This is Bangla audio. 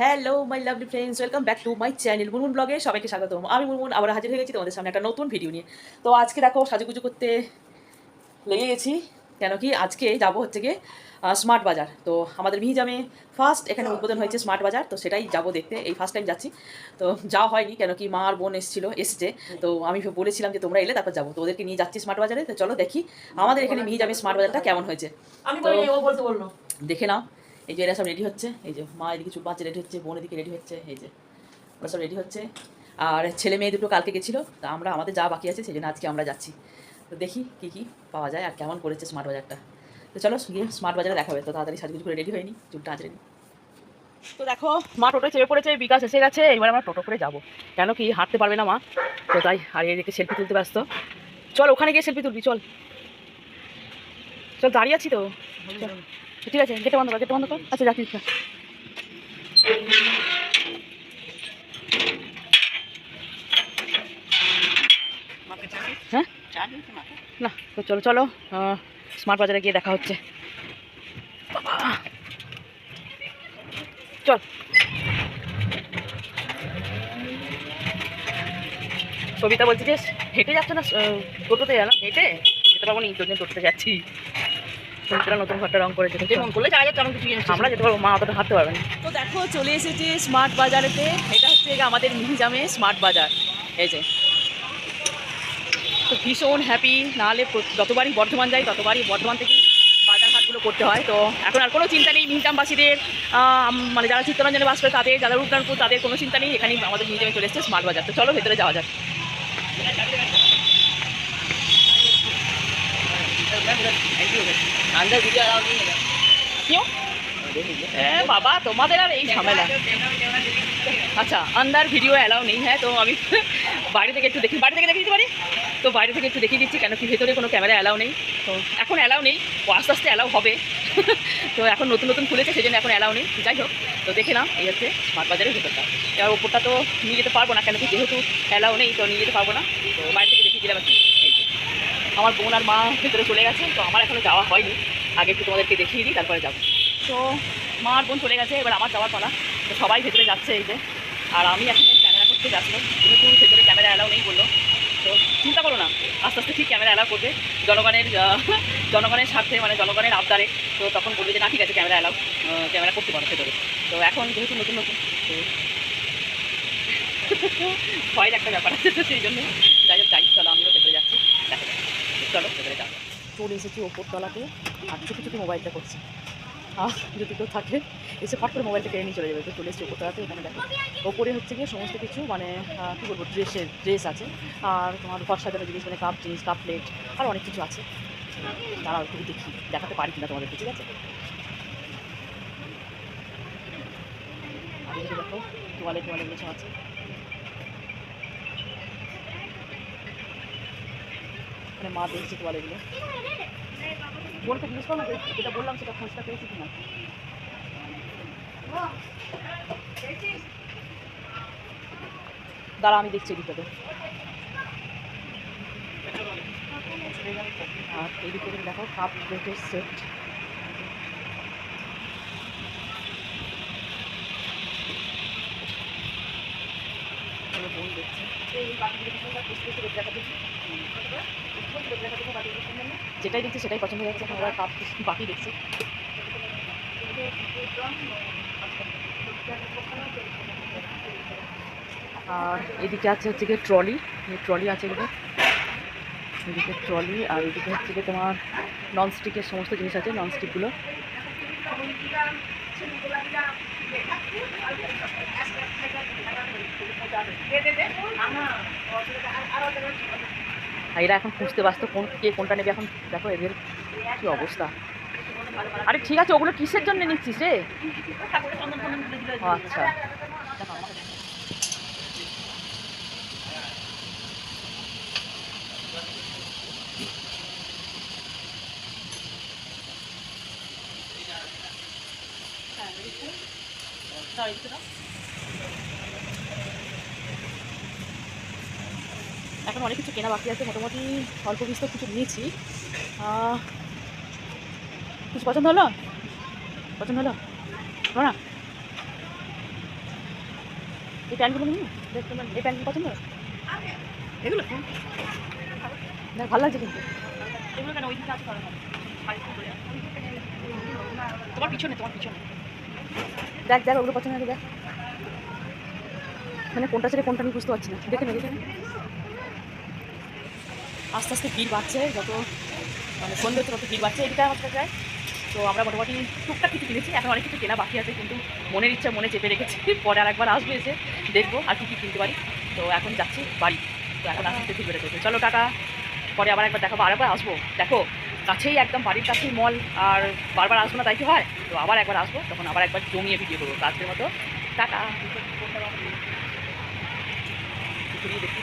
Hello my lovely friends welcome back to my channel Munmun ব্লগে সবাইকে স্বাগতম। আমি মুনমুন আবার হাজির হয়ে গেছি তোমাদের সামনে একটা নতুন ভিডিও নিয়ে। তো আজকে দেখো সাজুগুজু করতে লেগে গেছি কেন কি আজকে যাব হচ্ছে গিয়ে স্মার্ট বাজার। তো আমাদের মিহিজামে ফার্স্ট এখানে উদ্বোধন হয়েছে স্মার্ট বাজার তো সেটাই যাব দেখতে এই ফার্স্ট টাইম যাচ্ছি। তো যাওয়া হয়নি কেন কি মা আর বোন এসেছিল এসেছে। তো আমি বলেছিলাম যে তোমরা এলে তারপর যাব। তো ওদেরকে নিয়ে যাচ্ছি স্মার্ট বাজারে তো চলো দেখি আমাদের এখানে মিহিজামে স্মার্ট বাজারটা কেমন হয়েছে। দেখে নাও। এই যে এরা সব রেডি হচ্ছে। এই যে মা এদিকে চুল বাচ্চা রেডি হচ্ছে বোন এদিকে রেডি হচ্ছে এই যে ওরা সব রেডি হচ্ছে। আর ছেলে মেয়ে দুটো কালকে গেছিল তা আমরা আমাদের যা বাকি আছে সেই জন্য আজকে আমরা যাচ্ছি। তো দেখি কী কী পাওয়া যায় আর কেমন করেছে স্মার্ট বাজারটা। তো চলো গিয়ে স্মার্ট বাজারে দেখা হবে। তো তাড়াতাড়ি সাজগুজ করে রেডি হয়নি চুলটা আঁচড়ে নি। তো দেখো মা টোটো চেপে পড়েছে বিকাশ এসে গেছে এবার আমরা টোটো করে যাব। কেন কি হাঁটতে পারবে না মা? তো তাই আর এদিকে সেলফি তুলতে ব্যস্ত। চল ওখানে গিয়ে সেলফি তুলবি চল। চল দাঁড়িয়ে আছি তো। চল। ঠিক আছে গেটে বন্ধ কর গেটে বন্ধ কর। আচ্ছা রাখিস না হ্যাঁ? না তো চলো চলো স্মার্ট বাজারে গিয়ে দেখা হচ্ছে। চল। সবিতা বলছি যে হেঁটে যাচ্ছে না টোটোতে গেলাম? হেঁটে? যেতে পারব না এই জন্য টোটোতে যাচ্ছি। সবিতারা নতুন ঘরটা রং করেছে। তো চল। ফোন করলে যাওয়া যাচ্ছে আমি কিছু জিনিস। আমরা যেতে পারব, মা অতটা হাঁটতে পারবে না। তো দেখো, চলে এসেছি স্মার্ট বাজারেতে। এটা হচ্ছে আমাদের মিহিজামে স্মার্ট বাজার। এই যে। তো ভীষণ হ্যাপি নাহলে যতবারই বর্ধমান যাই, ততবারই বর্ধমান থেকে বাজার হাটগুলো করতে হয়। তো এখন আর কোনো চিন্তা নেই, মিহিজামবাসীদের মানে যারা চিত্তরঞ্জনে বাস করে, তাদের, যারা রূপনারায়ণপুর তাদের কোনো চিন্তা নেই। এখানেই আমাদের মিহিজামে চলে এসেছে স্মার্ট বাজার। তো চলো, ভেতরে যাওয়া যাক। বাবা, তোমাদের আর এই ঝামেলা। আচ্ছা আন্দার ভিডিও অ্যালাউ নেই হ্যাঁ তো আমি বাইরে থেকে একটু দেখি বাইরে থেকে দেখে দিতে পারি? তো বাইরে থেকে একটু দেখিয়ে দিচ্ছি, কেন কি ভেতরে কোনো ক্যামেরা অ্যালাউ নেই। তো এখন অ্যালাউ নেই, ও আস্তে আস্তে অ্যালাউ হবে। তো এখন নতুন নতুন খুলেছে সেই জন্য এখন অ্যালাউ নেই। যাই হোক, তো দেখে নাও, এই হচ্ছে স্মার্ট বাজারের ভেতরটা। এবার ওপরটা তো নিয়ে যেতে পারব না, কেন কি যেহেতু অ্যালাউ নেই, তো নিয়ে যেতে পারব না। তো বাইরে থেকে দেখিয়ে দিলাম। আমার বোন আর মা ভেতরে চলে গেছে, তো আমার এখনও যাওয়া হয়নি। আগে একটু তোমাদেরকে দেখিয়ে দিই, তারপরে যাব। তো মা আর বোন চলে গেছে, এবার আমার যাওয়ার পালা। তো সবাই ভেতরে যাচ্ছে এই যে। আর আমি এখন ক্যামেরা করতে যাচ্ছিলাম যেহেতু ভেতরে ক্যামেরা অ্যালাউ নেই বলল। তো চিন্তা করো না, আস্তে আস্তে ঠিক ক্যামেরা অ্যালাউ করবে। জনগণের জনগণের স্বার্থে মানে জনগণের আবদারে, তো তখন বলবে যে, না, ঠিক আছে ক্যামেরা অ্যালাউ ক্যামেরা করতে পারো ভেতরে। তো এখন যেহেতু নতুন নতুন, তো ভয়ের একটা ব্যাপার আছে তো সেই জন্য। যাই হোক, যাই চলো আমিও ভেতরে যাচ্ছি দেখা যাক। চলো। ভেতরে যাব চলে এসেছি ওপরতলাতে। আর চুপি চুপি মোবাইলটা করছি। আহ, যদি কেউ থাকে এসে ফট করে মোবাইলটা কেড়ে নিয়ে চলে যাবে। তো চলে এসেছি ওপরতলাতে এখানে দেখো। ওপরে হচ্ছে গিয়ে সমস্ত কিছু মানে কী বলব ড্রেসের ড্রেস আছে। আর তোমার ঘর সাজানোর জিনিস মানে কাপ জিনিস কাপ প্লেট আর অনেক কিছু আছে। দাঁড়াও একটু দেখি। দেখাতে পারি কিনা তোমাদেরকে ঠিক আছে? দেখো তোয়ালে টোয়ালে কিছু আছে। মানে মা দেখছে তোয়ালেগুলো বোনকে জিজ্ঞেস করো যেটা বললাম সেটা খোঁজটা পেয়েছি কিনা। দাঁড়া, আমি দেখছি এদিকটাতে। আর এইদিকে দেখো কাপ প্লেটের সেট। বোন দেখছে যেটাই দেখছি সেটাই পছন্দ হয়ে যাচ্ছে ওরা কাপ বাকি দেখছি। আর এদিকে আছে হচ্ছে গিয়ে ট্রলি। ট্রলি আছে এদিকে। এদিকে ট্রলি আর এদিকে হচ্ছে গিয়ে তোমার ননস্টিকের সমস্ত জিনিস আছে ননস্টিকগুলো আর এরা এখন খুঁজতে ব্যস্ত, কোন কে কোনটা নেবে এখন দেখো এদের কি অবস্থা। আরে ঠিক আছে, ওগুলো কিসের জন্য নিচ্ছিস রে? আচ্ছা। এখন অনেক কিছু কেনা বাকি আছে, মোটামুটি অল্প বিস্তর কিছু নিয়েছি কিছু পছন্দ হলো? পছন্দ হলো? না এই প্যান্টগুলো নিবি এই প্যান্ট পছন্দ এগুলো? দেখ, ভালো লাগছে কিন্তু। তোমার পিছনে তোমার পিছনে। দেখ দেখ, ওগুলো পছন্দ দেখ। মানে কোনটা ছেড়ে কোনটা আমি বুঝতে পারছি না। দেখে নে দেখে নে। আস্তে আস্তে ভিড় বাড়ছে, যত মানে সন্ধ্যে তত ভিড় বাড়ছে এদিকে আমাদের যায় তো আমরা মোটামুটি টুকটাক কিছু কিনেছি, এখন অনেক কিছু কেনা বাকি আছে, কিন্তু মনের ইচ্ছা মনে চেপে রেখেছি। পরে আর একবার আসবে এসে দেখব আর কি কী কিনতে পারি। তো এখন যাচ্ছি বাড়ি। তো এখন আস্তে আস্তে বেড়ে চলো টাটা, পরে আবার একবার দেখাবো, আরেকবার আসব। দেখো, কাছেই একদম বাড়ির কাছেই মল আর বারবার আসব না, তাই কি হয়? তো আবার একবার আসব, তখন আবার একবার জমিয়ে ভিডিও করব। আজকের মতো ঘুরিয়ে দেখি